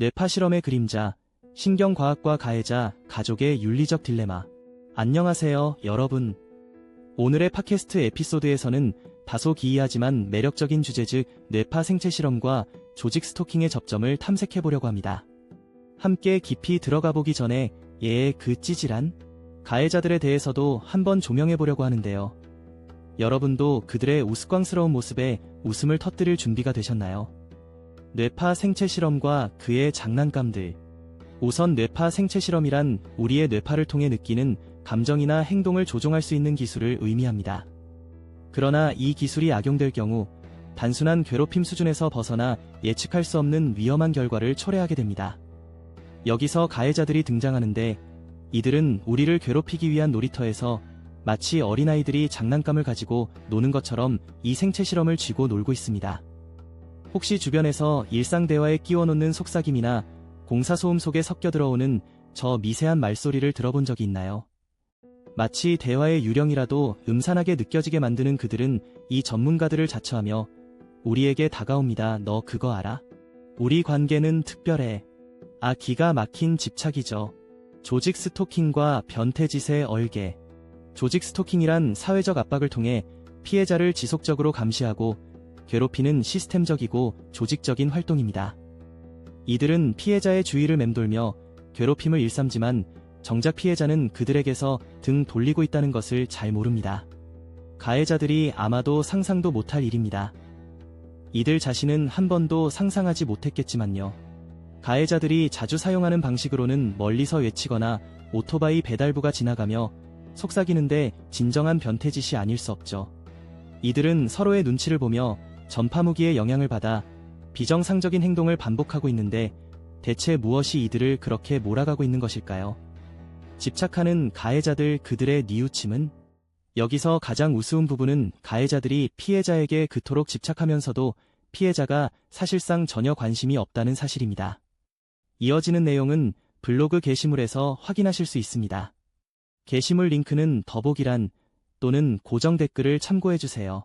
뇌파 실험의 그림자, 신경과학과 가해자, 가족의 윤리적 딜레마. 안녕하세요, 여러분. 오늘의 팟캐스트 에피소드에서는 다소 기이하지만 매력적인 주제 즉 뇌파 생체 실험과 조직 스토킹의 접점을 탐색해 보려고 합니다. 함께 깊이 들어가 보기 전에 얘의 그 찌질한 가해자들에 대해서도 한번 조명해 보려고 하는데요. 여러분도 그들의 우스꽝스러운 모습에 웃음을 터뜨릴 준비가 되셨나요? 뇌파 생체 실험과 그의 장난감들. 우선 뇌파 생체 실험이란 우리의 뇌파를 통해 느끼는 감정이나 행동을 조종할 수 있는 기술을 의미합니다. 그러나 이 기술이 악용될 경우 단순한 괴롭힘 수준에서 벗어나 예측할 수 없는 위험한 결과를 초래하게 됩니다. 여기서 가해자들이 등장하는데 이들은 우리를 괴롭히기 위한 놀이터에서 마치 어린아이들이 장난감을 가지고 노는 것처럼 이 생체 실험을 쥐고 놀고 있습니다. 혹시 주변에서 일상 대화에 끼워 놓는 속삭임이나 공사소음 속에 섞여 들어오는 저 미세한 말소리를 들어본 적이 있나요? 마치 대화의 유령이라도 음산하게 느껴지게 만드는 그들은 이 전문가들을 자처하며 우리에게 다가옵니다. 너 그거 알아? 우리 관계는 특별해. 아 기가 막힌 집착이죠. 조직 스토킹과 변태짓의 얼개. 조직 스토킹이란 사회적 압박을 통해 피해자를 지속적으로 감시하고 괴롭히는 시스템적이고 조직적인 활동입니다. 이들은 피해자의 주위를 맴돌며 괴롭힘을 일삼지만 정작 피해자는 그들에게서 등 돌리고 있다는 것을 잘 모릅니다. 가해자들이 아마도 상상도 못할 일입니다. 이들 자신은 한 번도 상상하지 못했겠지만요. 가해자들이 자주 사용하는 방식으로는 멀리서 외치거나 오토바이 배달부가 지나가며 속삭이는데 진정한 변태짓이 아닐 수 없죠. 이들은 서로의 눈치를 보며 전파무기의 영향을 받아 비정상적인 행동을 반복하고 있는데 대체 무엇이 이들을 그렇게 몰아가고 있는 것일까요? 집착하는 가해자들 그들의 뉘우침은 여기서 가장 우스운 부분은 가해자들이 피해자에게 그토록 집착하면서도 피해자가 사실상 전혀 관심이 없다는 사실입니다. 이어지는 내용은 블로그 게시물에서 확인하실 수 있습니다. 게시물 링크는 더보기란 또는 고정 댓글을 참고해주세요.